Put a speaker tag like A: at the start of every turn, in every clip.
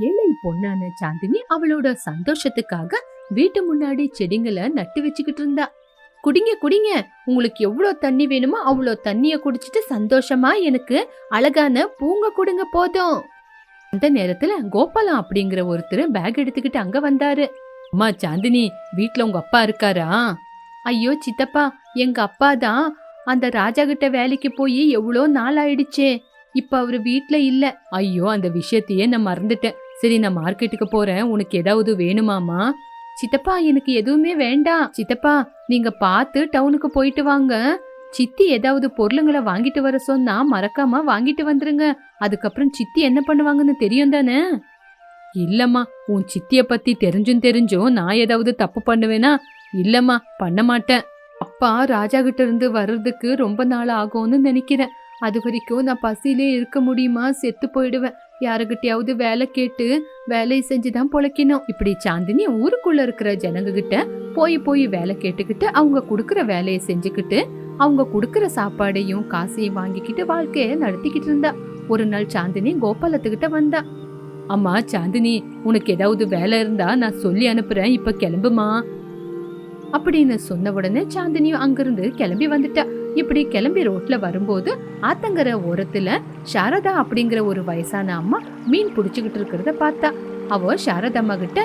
A: ஏழை பொண்ணான சாந்தினி அவளோட சந்தோஷத்துக்காக வீட்டு முன்னாடி செடிங்களை நட்டு வச்சுக்கிட்டு இருந்தா. குடிங்க குடிங்க. உங்களுக்கு எவ்வளோ தண்ணி வேணுமோ அவ்வளோ தண்ணியை குடிச்சிட்டு சந்தோஷமா எனக்கு அழகான பூங்க கொடுங்க போதும். அந்த நேரத்துல கோபாலம் அப்படிங்கிற ஒருத்தர் பேக் எடுத்துக்கிட்டு அங்க வந்தாரு. அம்மா சாந்தினி வீட்ல உங்க அப்பா இருக்காரா? ஐயோ சித்தப்பா எங்க அப்பா தான். அந்த ராஜா கிட்ட வேலைக்கு போய் எவ்வளோ நாள் ஆயிடுச்சே. இப்ப அவரு வீட்ல இல்ல. ஐயோ அந்த விஷயத்தையே நான் மறந்துட்டேன். சரி நான் மார்க்கெட்டுக்கு போறேன். உனக்கு ஏதாவது வேணுமாமா சித்தப்பா எனக்கு எதுவுமே வேண்டாம். சித்தப்பா நீங்க பார்த்து டவுனுக்கு போயிட்டு வாங்க. சித்தி ஏதாவது பொருளுங்களை வாங்கிட்டு வர சொன்னா மறக்காம வாங்கிட்டு வந்துருங்க. அதுக்கப்புறம் சித்தி என்ன பண்ணுவாங்கன்னு தெரியும் தானே? இல்லம்மா உன் சித்திய பத்தி தெரிஞ்சும் தெரிஞ்சும் நான் ஏதாவது தப்பு பண்ணுவேனா? இல்லம்மா பண்ண மாட்டேன். அப்பா ராஜா கிட்ட இருந்து வர்றதுக்கு ரொம்ப நாள் ஆகும்னு நினைக்கிறேன். அது வரைக்கும் நான் பசியிலே இருக்க முடியுமா? செத்து போயிடுவேன். யாருகிட்டயாவது வேலை கேட்டு வேலையை செஞ்சுதான் பொழைக்கணும். இப்படி சாந்தினி ஊருக்குள்ள இருக்கிற ஜனங்க கிட்ட போய் போய் வேலை கேட்டுக்கிட்டு அவங்க கொடுக்குற வேலையை செஞ்சுக்கிட்டு அவங்க கொடுக்குற சாப்பாடையும் காசையும் வாங்கிக்கிட்டு வாழ்க்கைய நடத்திக்கிட்டு இருந்தா. ஒரு நாள் சாந்தினி கோபாலத்துக்கிட்ட வந்தா அம்மா சாந்தினி உனக்கு ஏதாவது வேலை இருந்தா நான் சொல்லி அனுப்புறேன் இப்ப கிளம்புமா? அப்படின்னு சொன்ன உடனே சாந்தினியும் அங்கிருந்து கிளம்பி வந்துட்டா. இப்படி கிளம்பி ரோட்ல வரும்போது ஆத்தங்கர ஓரத்துல சாரதா அப்படிங்கிற ஒரு வயசான அம்மா மீன் பிடிச்சுக்கிட்டு இருக்கிறத பார்த்தா. அவ சாரதம்மா கிட்ட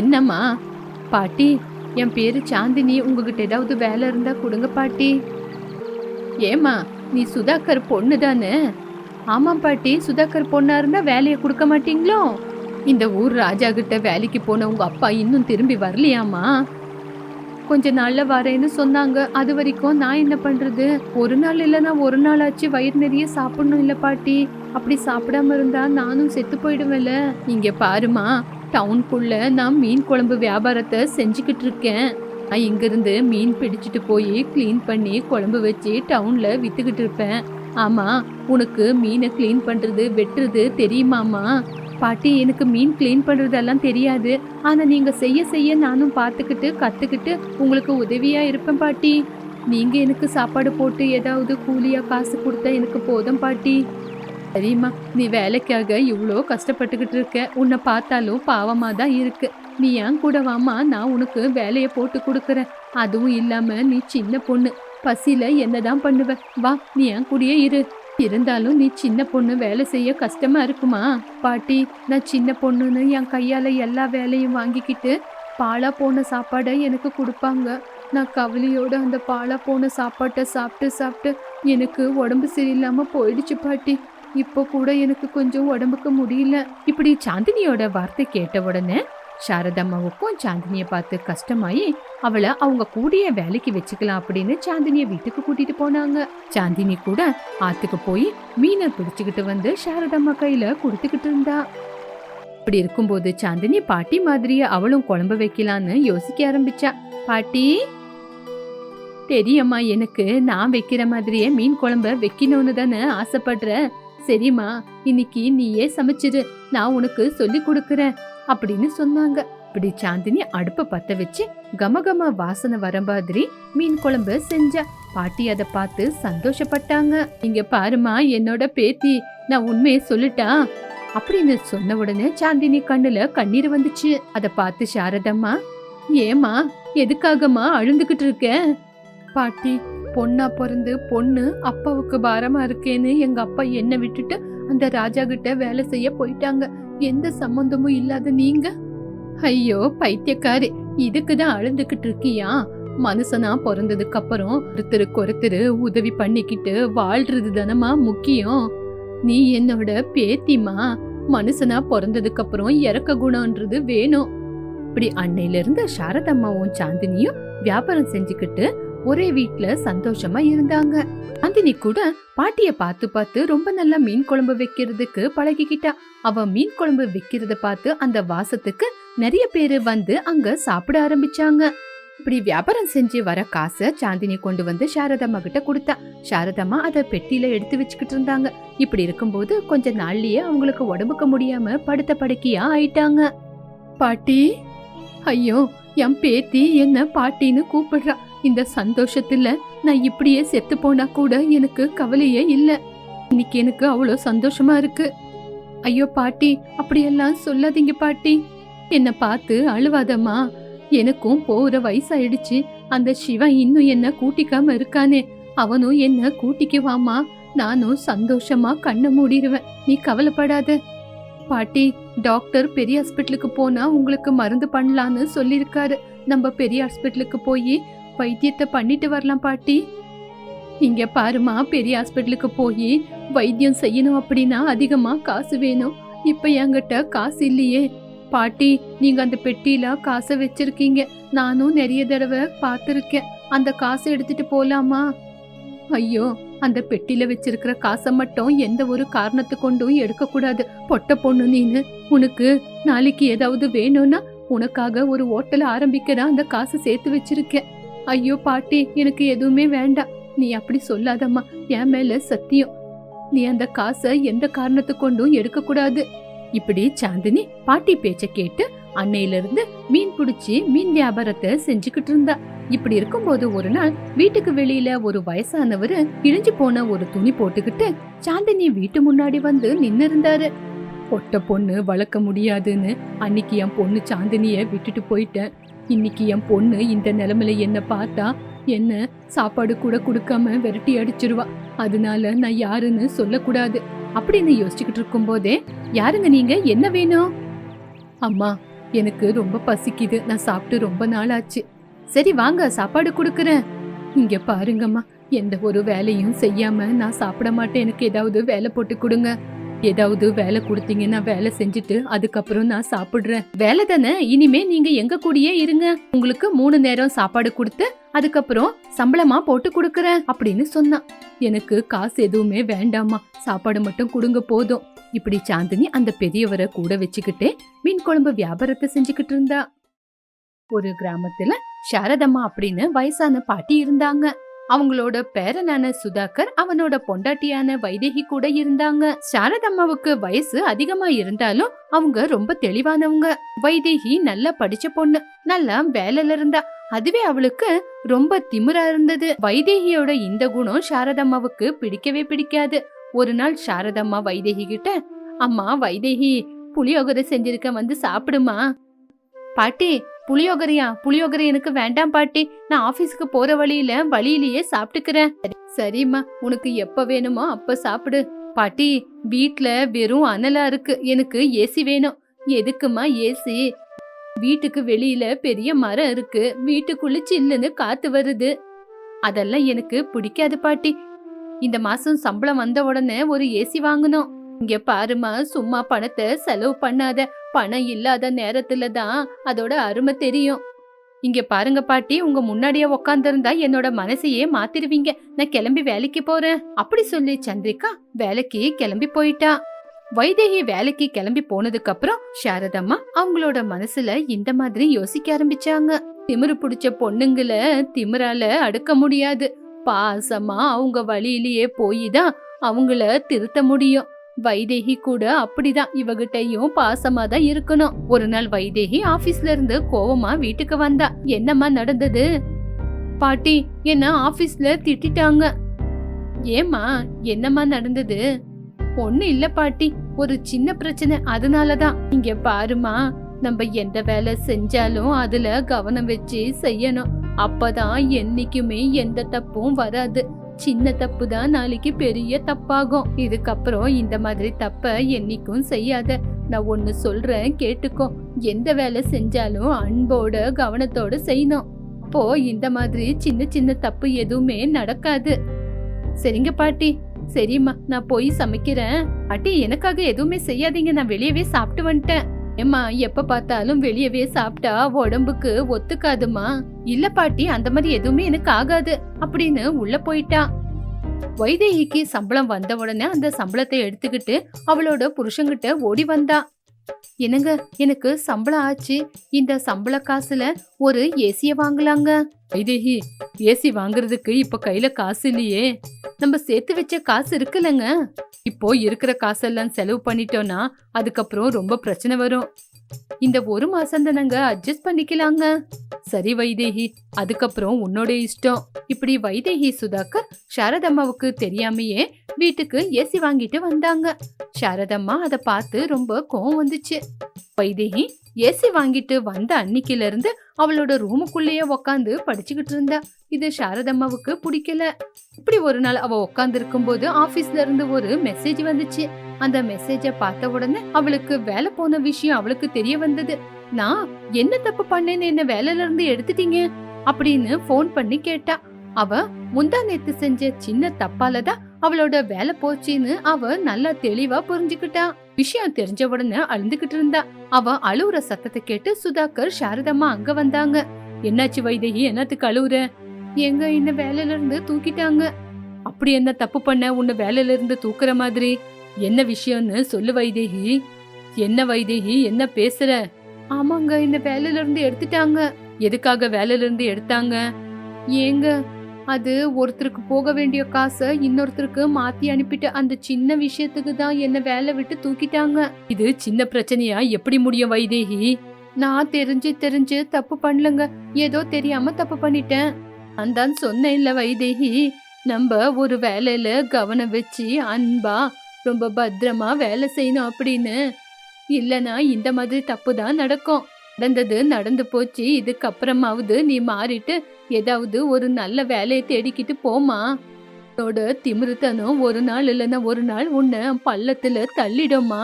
A: என்னம்மா பாட்டி என் பேரு சாந்தினி உங்ககிட்ட ஏதாவது வேலை இருந்தா கொடுங்க பாட்டி. ஏமா நீ சுதாகர் பொண்ணு தானே? ஆமாம் பாட்டி சுதாகர் பொண்ணா இருந்தா வேலையை கொடுக்க மாட்டீங்களோ? இந்த ஊர் ராஜா கிட்ட வேலைக்கு போன உங்க அப்பா இன்னும் திரும்பி வரலையாமா கொஞ்ச நாள்ல வரேன்னு சொன்னாங்க. அது வரைக்கும் நான் என்ன பண்றது? ஒரு நாள் இல்லைன்னா ஒரு நாள் ஆச்சு. வயிறு நிறைய சாப்பிடணும் இல்ல பாட்டி. அப்படி சாப்பிடாம இருந்தா நானும் செத்து போயிடுவேன்ல. இங்க பாருமா டவுனுக்குள்ள நான் மீன் குழம்பு வியாபாரத்தை செஞ்சுக்கிட்டு இருக்கேன். நான் இங்கிருந்து மீன் பிடிச்சிட்டு போய் க்ளீன் பண்ணி குழம்பு வச்சு டவுன்ல வித்துக்கிட்டு இருப்பேன். ஆமா உனக்கு மீனை க்ளீன் பண்றது வெட்டுறது தெரியுமாமா பாட்டி எனக்கு மீன் க்ளீன் பண்ணுறதெல்லாம் தெரியாது. ஆனால் நீங்கள் செய்ய செய்ய நானும் பார்த்துக்கிட்டு கற்றுக்கிட்டு உங்களுக்கு உதவியாக இருப்பேன் பாட்டி. நீங்கள் எனக்கு சாப்பாடு போட்டு ஏதாவது கூலியாக காசு கொடுத்தா எனக்கு போதும் பாட்டி. சரிம்மா நீ வேலைக்காக இவ்வளோ கஷ்டப்பட்டுக்கிட்டு இருக்க. உன்னை பார்த்தாலும் பாவமாக தான் இருக்கு. நீ ஏன் கூட வாமா நான் உனக்கு வேலையை போட்டு கொடுக்குறேன். அதுவும் இல்லாமல் நீ சின்ன பொண்ணு. பசியில் என்ன தான் பண்ணுவ? வா நீ ஏன் கூடயே இரு. இருந்தாலும் நீ சின்ன பொண்ணு வேலை செய்ய கஷ்டமா இருக்குமா? பாட்டி நான் சின்ன பொண்ணுன்னு என் கையால எல்லா வேலையும் வாங்கிக்கிட்டு பாலா போன சாப்பாடை எனக்கு கொடுப்பாங்க. நான் கவலையோட அந்த பாலா போன சாப்பாட்டை சாப்பிட்டு சாப்பிட்டு எனக்கு உடம்பு சரியில்லாம போயிடுச்சு பாட்டி. இப்போ கூட எனக்கு கொஞ்சம் உடம்புக்கு முடியல. இப்படி சாந்தினியோட வார்த்தை கேட்ட உடனே சாரதம்மாவுக்கும் சாந்தினியை பார்த்து கஷ்டமாயி அவளை அவங்க கூடிய வேலைக்கு வச்சுக்கலாம் அப்படின்னு சாந்தினிய வீட்டுக்கு கூட்டிட்டு போனாங்க. சாந்தினி கூட ஆத்துக்கு போய் மீனை பிடிச்சுக்கிட்டு வந்து சாரதம்மா கையில கொடுத்துக்கிட்டு இருந்தா. இப்படி இருக்கும்போது சாந்தினி பாட்டி மாதிரியே அவளும் குழம்பு வைக்கலான்னு யோசிக்க ஆரம்பிச்சா. பாட்டி தெரியம்மா எனக்கு நான் வைக்கிற மாதிரியே மீன் குழம்ப வைக்கணும்னு தானே ஆசைப்படுற சரிம்மா இன்னைக்கு நீயே சமைச்சிரு நான் உனக்கு சொல்லி கொடுக்குறேன். அப்படின்னு சொன்னாங்க. இப்படி சாந்தினி அடுப்ப பத்த வச்சு கமகம வாசனை வர மாதிரி மீன் குழம்பு செஞ்சா. பாட்டி அதை பார்த்து சந்தோஷப்பட்டாங்க. இங்க பாருமா என்னோட பேத்தி நான் உண்மையை சொல்லிட்டா? அப்படின்னு சொன்ன உடனே சாந்தினி கண்ணுல கண்ணீர் வந்துச்சு. அதை பார்த்து சாரதம்மா ஏமா எதுக்காகமா அழுந்துகிட்டு இருக்க? பாட்டி பொண்ணா பிறந்து பொண்ணு அப்பாவுக்கு பாரமா இருக்கேன்னு எங்க அப்பா என்ன விட்டுட்டு அந்த ராஜா கிட்ட வேலை செய்ய போயிட்டாங்க. எந்த சம்பந்தமும் இல்லாத நீங்க? ஐயோ பைத்தியக்காரு. இதுக்குதான் அழுதுகிட்டு இருக்கியா? மனுஷனா பிறந்ததுக்கு அப்புறம் ஒருத்தருக்கு ஒருத்தர் உதவி பண்ணிக்கிட்டு வாழ்றது தானமா முக்கியம். நீ என்னோட பேத்திமா மனுஷனா பிறந்ததுக்கு அப்புறம் இறக்க குணம்ன்றது வேணும். இப்படி அன்னையில இருந்து சாரதம்மாவும் சாந்தினியும் வியாபாரம் செஞ்சுக்கிட்டு ஒரே வீட்ல சந்தோஷமா இருந்தாங்க. அந்தினி கூட பாட்டிய பார்த்து பார்த்து ரொம்ப நல்லா மீன் குழம்பு வைக்கிறதுக்கு பழகிக்கிட்டா. அவ மீன் குழம்பு வைக்கிறத பார்த்து அந்த வாசத்துக்கு நிறைய பேரு வந்து அங்க சாப்பிட ஆரம்பிச்சாங்க. இப்படி வியாபாரம் செஞ்சு வர காசை சாந்தினி கொண்டு வந்து சாரதம்மா கிட்ட கொடுத்தா. சாரதம்மா அதை பெட்டியில எடுத்து வச்சுக்கிட்டு இருந்தாங்க. இப்படி இருக்கும்போது கொஞ்ச நாள்லயே அவங்களுக்கு உடம்புக்கு முடியாம படுத்த படுக்கையா ஆயிட்டாங்க. பாட்டி ஐயோ என் பேத்தி என்ன பாட்டின்னு கூப்பிடுறா. இந்த சந்தோஷத்துல நான் இப்படியே செத்து போனா கூட எனக்கு கவலையே இல்ல. இன்னைக்கு எனக்கு அவ்வளோ சந்தோஷமா இருக்கு. ஐயோ பாட்டி அப்படியெல்லாம் சொல்லாதீங்க பாட்டி. என்னை பார்த்து அழுவாதம்மா. எனக்கும் போற வயசாயிடுச்சு. அந்த சிவன் இன்னும் என்ன கூட்டிக்காம இருக்கானே. அவனும் என்ன கூட்டிக்குவாமா நானும் சந்தோஷமா கண்ணை மூடிடுவேன் நீ கவலைப்படாத. பாட்டி டாக்டர் பெரிய ஹாஸ்பிட்டலுக்கு போனா உங்களுக்கு மருந்து பண்ணலான்னு சொல்லியிருக்காரு. நம்ம பெரிய ஹாஸ்பிட்டலுக்கு போய் வைத்தியத்தை பண்ணிட்டு வரலாம் பாட்டி. இங்க பாருமா பெரிய ஹாஸ்பிட்டலுக்கு போய் வைத்தியம் செய்யணும் அப்படின்னா அதிகமா காசு வேணும். இப்ப என்கிட்ட காசு இல்லையே. பாட்டி நீங்க அந்த பெட்டியில காசை வச்சிருக்கீங்க. நானும் நிறைய தடவை பார்த்துருக்கேன். அந்த காசை எடுத்துட்டு போலாமா? ஐயோ அந்த பெட்டியில வச்சிருக்கிற காசை மட்டும் எந்த ஒரு காரணத்து கொண்டும் எடுக்கக்கூடாது. பொட்ட பொண்ணு நீனு. உனக்கு நாளைக்கு ஏதாவது வேணும்னா உனக்காக ஒரு ஹோட்டல் ஆரம்பிக்கிற அந்த காசை சேர்த்து வச்சிருக்கேன். ஐயோ பாட்டி எனக்கு எதுவுமே வேண்டாம். நீ அப்படி சொல்லாதம்மா. என் மேல சத்தியம். நீ அந்த காசை எந்த காரணத்து கொண்டும் எடுக்க கூடாது இப்படி சாந்தினி பாட்டி பேச்ச கேட்டு அன்னையில இருந்து மீன் பிடிச்சி மீன் வியாபாரத்தை செஞ்சுக்கிட்டு இருந்தா. இப்படி இருக்கும்போது ஒரு நாள் வீட்டுக்கு வெளியில ஒரு வயசானவரு இழிஞ்சு போன ஒரு துணி போட்டுக்கிட்டு சாந்தினி வீட்டு முன்னாடி வந்து நின்னு இருந்தாரு பொட்ட பொண்ணு வளர்க்க முடியாதுன்னு அன்னைக்கு என் பொண்ணு சாந்தினிய விட்டுட்டு போயிட்டேன். இன்னைக்கு என் பொண்ணு இந்த நிலமையில என்ன பார்த்தா என்ன சாப்பாடு கூட கொடுக்காம விரட்டி அடிச்சிருவா. அதனால நான் யாருன்னு சொல்லக்கூடாது. அப்படின்னு யோசிச்சுக்கிட்டு இருக்கும்போதே யாருங்க நீங்க? என்ன வேணும்? அம்மா எனக்கு ரொம்ப பசிக்குது. நான் சாப்பிட்டு ரொம்ப நாள் ஆச்சு சரி வாங்க சாப்பாடு கொடுக்குறேன். இங்க பாருங்கம்மா எந்த ஒரு வேலையும் செய்யாம நான் சாப்பிட மாட்டேன். எனக்கு ஏதாவது வேலை போட்டு கொடுங்க. ஏதாவது வேலை கொடுத்தீங்கன்னா வேலை செஞ்சுட்டு அதுக்கப்புறம் நான் சாப்பிடுறேன். வேலை தானே? இனிமே நீங்க எங்க கூடயே இருங்க. உங்களுக்கு மூணு நேரம் சாப்பாடு கொடுத்து அதுக்கப்புறம் சம்பளமா போட்டு கொடுக்கறேன் அப்படின்னு சொன்னான். எனக்கு காசு எதுவுமே வேண்டாமா சாப்பாடு மட்டும் கொடுங்க போதும். இப்படி சாந்தினி அந்த பெரியவரை கூட வச்சுக்கிட்டே மீன் குழம்பு வியாபாரத்தை செஞ்சுக்கிட்டு இருந்தா. ஒரு கிராமத்துல சாரதம்மா அப்படின்னு வயசான பாட்டி இருந்தாங்க. அவங்களோட பேரனான சுதாகர் அவனோட பொண்டாட்டியான வைதேகி கூட இருந்தாங்க. சாரதம்மாவுக்கு வயசு அதிகமா இருந்தாலும் அவங்க ரொம்ப தெளிவானவங்க. வைதேகி நல்லா படிச்ச பொண்ணு நல்லா வேலையில இருந்தா. அதுவே அவளுக்கு ரொம்ப திமிரா இருந்தது. வைதேகியோட இந்த குணம் சாரதம்மாவுக்கு பிடிக்கவே பிடிக்காது. ஒரு நாள் சாரதம்மா வைதேகி கிட்ட அம்மா வைதேகி புளியோகரை செஞ்சிருக்க வந்து சாப்பிடுமா? பாட்டி புளியோகரையா புளியோகரி எனக்கு வேண்டாம் பாட்டி. நான் ஆபீஸ்க்கு போற வழியில வழியிலேயே சாப்பிட்டுக்கிறேன். சரிம்மா. உனக்கு எப்ப வேணுமோ அப்ப சாப்பிடு. பாட்டி வீட்ல வெறும் அனலா இருக்கு. எனக்கு ஏசி வேணும். எதுக்குமா ஏசி? வீட்டுக்கு வெளியில பெரிய மரம் இருக்கு. வீட்டுக்குள்ள சில்லுன்னு காத்து வருது. அதெல்லாம் எனக்கு பிடிக்காது பாட்டி. இந்த மாசம் சம்பளம் வந்த உடனே ஒரு ஏசி வாங்கணும். இங்க பாருமா சும்மா பணத்தை செலவு பண்ணாத. பணம் இல்லாத நேரத்துல தான் அதோட அருமை தெரியும். இங்க பாருங்க பாட்டி உங்க முன்னாடியே உக்காந்துருந்தா என்னோட மனசையே மாத்திருவீங்க. நான் கிளம்பி வேலைக்கு போறேன். அப்படி சொல்லி சந்திரிகா வேலைக்கு கிளம்பி போயிட்டா. வைதேகி வேலைக்கு கிளம்பி போனதுக்கு அப்புறம் சாரதம்மா அவங்களோட மனசுல இந்த மாதிரி யோசிக்க ஆரம்பிச்சாங்க. திமிரு பிடிச்ச பொண்ணுங்கள திமிரால அடுக்க முடியாது. பாசமா அவங்க வழியிலேயே போய் தான் அவங்கள திருத்த முடியும். வைதேகி கூட அப்படிதான். இவகிட்டையும் பாசமா தான் இருக்கணும். ஒரு நாள் வைதேகி ஆபீஸ்ல இருந்து கோவமா வீட்டுக்கு வந்தா. என்னம்மா நடந்தது? பாட்டி என்ன ஆபீஸ்ல திட்டிட்டாங்க. ஏம்மா என்னம்மா நடந்தது? ஒண்ணு இல்ல பாட்டி. ஒரு சின்ன பிரச்சனை. அதனாலதான். இங்க பாருமா நம்ம எந்த வேலை செஞ்சாலும் அதுல கவனம் வச்சு செய்யணும். அப்பதான் என்னைக்குமே எந்த தப்பும் வராது. சின்ன தப்பு தான் நாளைக்கு பெரிய தப்பாகும். இதுக்கப்புறம் இந்த மாதிரி தப்ப என்னைக்கும் செய்யாத. நான் ஒன்னு சொல்றேன் கேட்டுக்கோ. எந்த வேலை செஞ்சாலும் அன்போட கவனத்தோட செய்யணும். அப்போ இந்த மாதிரி சின்ன சின்ன தப்பு எதுவுமே நடக்காது. சரிங்க பாட்டி. சரிம்மா நான் போய் சமைக்கிறேன். பாட்டி எனக்காக எதுவுமே செய்யாதீங்க. நான் வெளியவே சாப்பிட்டு வந்துட்டேன். ஏம்மா எப்ப பார்த்தாலும் வெளியவே சாப்பிட்டா உடம்புக்கு ஒத்துக்காதுமா? இல்ல பாட்டி அந்த மாதிரி எதுவுமே எனக்கு ஆகாது அப்படின்னு உள்ள போயிட்டா. வைதேகிக்கு சம்பளம் வந்த உடனே அந்த சம்பளத்தை எடுத்துக்கிட்டு அவளோட புருஷங்கிட்ட ஓடி வந்தா. என்னங்க எனக்கு சம்பளம் ஆச்சு இந்த சம்பள காசுல ஒரு ஏசிய வாங்கலாங்க? வைதேகி ஏசி வாங்குறதுக்கு இப்ப கையில காசு இல்லையே. நம்ம சேர்த்து வச்ச காசு இருக்குல்லங்க. இப்போ இருக்கிற காசெல்லாம் செலவு பண்ணிட்டோம்னா அதுக்கப்புறம் ரொம்ப பிரச்சனை வரும். இந்த ஒரு மாசம் தானங்க அட்ஜஸ்ட் பண்ணிக்கலாங்க. சரி வைதேகி. அதுக்கப்புறம் உன்னோட இஷ்டம். இப்படி வைதேகி சுதாகர் சாரதம்மாவுக்கு தெரியாமையே வீட்டுக்கு ஏசி வாங்கிட்டு வந்தாங்க. சாரதம்மா அதை பார்த்து ரொம்ப கோவம் வந்துச்சு. வைதேகி ஏசி வாங்கிட்டு வந்த அன்னைக்கில இருந்து அவளோட ரூமுக்குள்ளேயே உக்காந்து படிச்சுக்கிட்டு இருந்தா. இது சாரதம்மாவுக்கு பிடிக்கல. இப்படி ஒரு நாள் அவ உட்கார்ந்து இருக்கும்போது ஆபீஸ்ல இருந்து ஒரு மெசேஜ் வந்துச்சு. அந்த மெசேஜ பார்த்த உடனே அவளுக்கு வேலை போன விஷயம் அவளுக்கு தெரிய வந்தது. நான் என்ன தப்பு பண்ணேன்னு என்ன வேலையில இருந்து எடுத்துட்டீங்க? அப்படின்னு ஃபோன் பண்ணி கேட்டா. அவ முந்தா நேத்து செஞ்ச சின்ன தப்பாலதான் அவளோட வேலை போச்சுன்னு அவ நல்லா தெளிவா புரிஞ்சுக்கிட்டா. விஷயம் தெரிஞ்ச உடனே அழுந்துகிட்டு இருந்தா. அவ அழுவுற சத்தத்தை கேட்டு சுதாகர் சாரதம்மா அங்க வந்தாங்க. என்னாச்சு வைதேகி? என்னத்துக்கு அழுவுற? எங்க இந்த வேலையில இருந்து தூக்கிட்டாங்க? அப்படி என்ன தப்பு பண்ண உன்னை வேலையில இருந்து தூக்குற மாதிரி? என்ன விஷயம்னு சொல்லு வைதேகி. என்ன வைதேகி என்ன பேசுற? ஆமாங்க இந்த வேலையில இருந்து எடுத்துட்டாங்க. எதுக்காக வேலையில இருந்து எடுத்தாங்க? ஏங்க அது ஒருத்தருக்கு போக வேண்டிய காசை இன்னொருத்தருக்கு மாத்தி அனுப்பிட்டு அந்த சின்ன விஷயத்துக்கு தான் என்ன வேலை விட்டு தூக்கிட்டாங்க. இது சின்ன பிரச்சனையா எப்படி முடியும் வைதேகி? நான் தெரிஞ்சு தெரிஞ்சு தப்பு பண்ணலங்க. ஏதோ தெரியாம தப்பு பண்ணிட்டேன். அந்தான் சொன்னேன்ல சொன்னேன் வைதேகி. நம்ம ஒரு வேலையில கவனம் வச்சு அன்பா ரொம்ப பத்திரமா வேலை செய்யணும் அப்படின்னு. இல்லைனா இந்த மாதிரி தப்பு தான் நடக்கும். நடந்தது நடந்து போச்சு இதுக்கப்புறமாவது நீ மாறிட்டு ஏதாவது ஒரு நல்ல வேலையை தேடிக்கிட்டு போமா உன்னோட திமிருத்தனம் ஒரு நாள் இல்லைன்னா ஒரு நாள் உன்னை பள்ளத்துல தள்ளிடுமா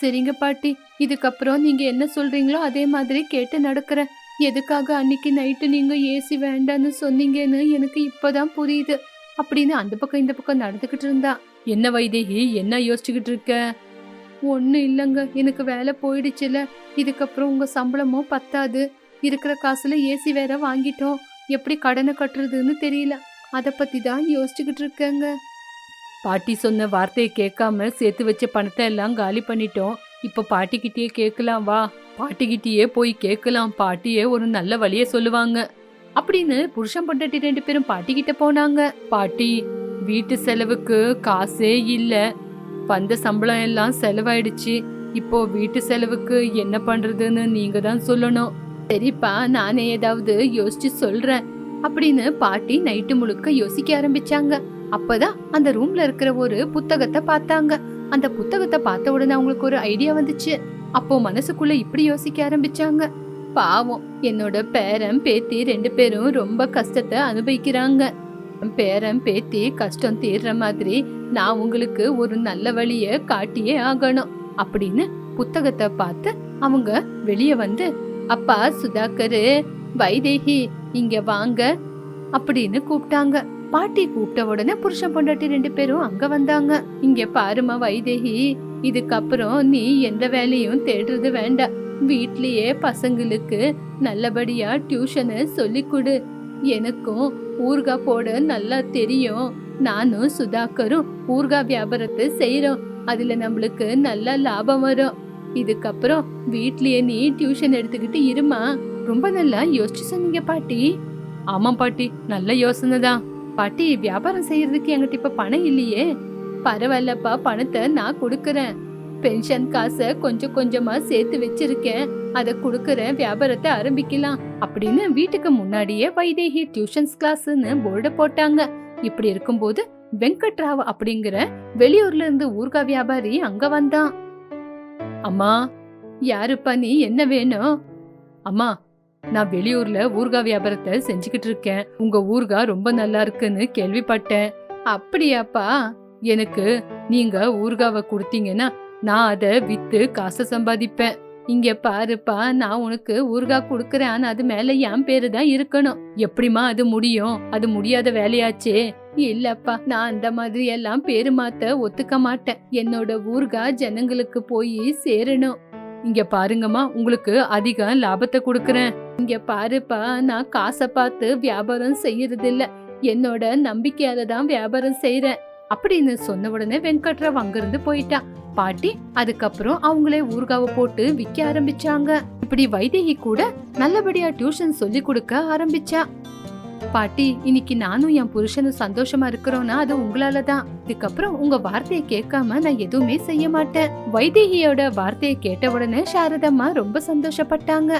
A: சரிங்க பாட்டி இதுக்கப்புறம் நீங்க என்ன சொல்றீங்களோ அதே மாதிரி கேட்டு நடக்கிறேன். எதுக்காக அன்னைக்கு நைட்டு நீங்க ஏசி வேண்டான்னு சொன்னீங்கன்னு எனக்கு இப்பதான் புரியுது. அப்படின்னு அந்த பக்கம் இந்த பக்கம் நடந்துகிட்டு இருந்தா. என்ன வைதேகி என்ன யோசிச்சுக்கிட்டு இருக்க? ஒன்றும் இல்லைங்க எனக்கு வேலை போயிடுச்சுல. இதுக்கப்புறம் உங்க சம்பளமும் பத்தாது. இருக்கிற காசுல ஏசி வேற வாங்கிட்டோம். எப்படி கடனை கட்டுறதுன்னு தெரியல. அதை பத்தி தான் யோசிச்சுக்கிட்டு இருக்கேங்க. பாட்டி சொன்ன வார்த்தையை கேட்காம சேர்த்து வச்ச பணத்தை எல்லாம் காலி பண்ணிட்டோம். இப்போ பாட்டிக்கிட்டேயே கேட்கலாம் வா. பாட்டிக்கிட்டயே போய் கேட்கலாம். பாட்டியே ஒரு நல்ல வழியை சொல்லுவாங்க. அப்படின்னு புருஷன் பொண்டாட்டி ரெண்டு பேரும் பாட்டிக்கிட்ட போனாங்க. பாட்டி வீட்டு செலவுக்கு காசே இல்ல. வந்த சம்பளம் எல்லாம் செலவாயிடுச்சு. இப்போ வீட்டு செலவுக்கு என்ன பண்றதுன்னு நீங்க தான் சொல்லணும். சரிப்பா நானே ஏதாவது யோசிச்சு சொல்றேன். அப்படின்னு பாட்டி நைட்டு முழுக்க யோசிக்க ஆரம்பிச்சாங்க. அப்பதான் அந்த ரூம்ல இருக்கிற ஒரு புத்தகத்தை பார்த்தாங்க. அந்த புத்தகத்தை பார்த்த உடனே அவங்களுக்கு ஒரு ஐடியா வந்துச்சு. அப்போ மனசுக்குள்ள இப்படி யோசிக்க ஆரம்பிச்சாங்க. பாவம் என்னோட பேரன் பேத்தி ரெண்டு பேரும் ரொம்ப கஷ்டத்தை அனுபவிக்கிறாங்க. என் பேரன் பேத்தி கஷ்டம் தீர்ற மாதிரி நான் உங்களுக்கு ஒரு நல்ல வழிய காட்டியே ஆகணும் அப்படின்னு புத்தகத்தை பார்த்து அவங்க வெளியே வந்து அப்பா சுதாகரு வைதேகி இங்க வாங்க அப்படின்னு கூப்பிட்டாங்க. பாட்டி கூப்பிட்ட உடனே புருஷன் பொண்டாட்டி ரெண்டு பேரும் அங்க வந்தாங்க. இங்க பாருமா வைதேகி இதுக்கப்புறம் நீ எந்த வேலையும் தேடுறது வேண்டாம். வீட்லயே பசங்களுக்கு நல்லபடியா டியூஷனை சொல்லி கொடு எனக்கும் ஊர்கா போட நல்லா தெரியும். நானும் சுதாகரும் ஊர்கா வியாபாரத்தை செய்யறோம் அதுல நம்மளுக்கு நல்ல லாபம் வரும். இதுக்கப்புறம் வீட்லயே நீ டியூஷன் எடுத்துக்கிட்டு இருமா. ரொம்ப நல்லா யோசிச்சு சொன்னீங்க பாட்டி. ஆமா பாட்டி நல்ல யோசனை தான் பாட்டி வியாபாரம் செய்யறதுக்கு என்கிட்ட இப்ப பணம் இல்லையே. பரவாயில்லப்பா பணத்தை நான் கொடுக்கறேன். பென்ஷன் காசை கொஞ்சம் கொஞ்சமா சேர்த்து வச்சிருக்கேன். அதை கொடுக்கற வியாபாரத்தை ஆரம்பிக்கலாம். அப்படின்னு வீட்டுக்கு முன்னாடியே வைதேகி டியூஷன்ஸ் கிளாஸ்னு போர்டு போட்டாங்க. இப்படி இருக்கும்போது வெங்கட்ராவ் அப்படிங்கிற வெளியூர்ல இருந்து ஊர்கா வியாபாரி அங்க வந்தான். அம்மா யாருப்பா நீ? என்ன வேணும்? அம்மா நான் வெளியூர்ல ஊர்கா வியாபாரத்தை செஞ்சுக்கிட்டு இருக்கேன். உங்க ஊர்கா ரொம்ப நல்லா இருக்குன்னு கேள்விப்பட்டேன். அப்படியாப்பா? எனக்கு நீங்க ஊர்காவை கொடுத்தீங்கன்னா நான் அதை வித்து காசை சம்பாதிப்பேன். இங்க பாருப்பா நான் உனக்கு ஊர்கா குடுக்கறேன். ஆனா அது மேல என் பேரு தான் இருக்கணும். எப்படிமா அது முடியும்? அது முடியாத வேலையாச்சே? இல்லப்பா நான் அந்த மாதிரி எல்லாம் பேரு மாத்த ஒத்துக்க மாட்டேன். என்னோட ஊர்கா ஜனங்களுக்கு போய் சேரணும். இங்க பாருங்கம்மா உங்களுக்கு அதிக லாபத்தை கொடுக்கறேன். இங்க பாருப்பா நான் காசை பார்த்து வியாபாரம் செய்யறது இல்ல என்னோட நம்பிக்கையால தான் வியாபாரம் செய்யறேன் அப்படின்னு சொன்ன உடனே வெங்கட்ராவ் அங்கிருந்து போயிட்டா. பாட்டி அதுக்கப்புறம் அவங்களே ஊர்காவை போட்டு விக்க ஆரம்பிச்சாங்க. இப்படி வைதேகி கூட நல்லபடியா டியூஷன் சொல்லி கொடுக்க ஆரம்பிச்சா. பாட்டி இன்னைக்கு நானும் என் புருஷனும் சந்தோஷமா இருக்கிறோம்னா அது உங்களால தான் இதுக்கப்புறம் உங்க வார்த்தையை கேட்காம நான் எதுவுமே செய்ய மாட்டேன். வைதேகியோட வார்த்தையை கேட்ட உடனே சாரதம்மா ரொம்ப சந்தோஷப்பட்டாங்க.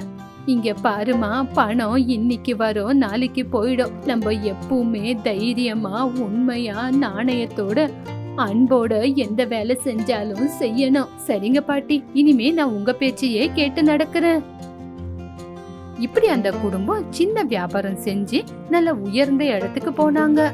A: இங்க பாருமா பணம் இன்னைக்கு வரும் நாளைக்கு போயிடும். நம்ம எப்பவுமே தைரியமா உண்மையா நாணயத்தோட அன்போட எந்த வேலை செஞ்சாலும் செய்யணும். சரிங்க பாட்டி இனிமே நான் உங்க பேச்சையே கேட்டு நடக்கிறேன். இப்படி அந்த குடும்பம் சின்ன வியாபாரம் செஞ்சு நல்ல உயர்ந்த இடத்துக்கு போனாங்க.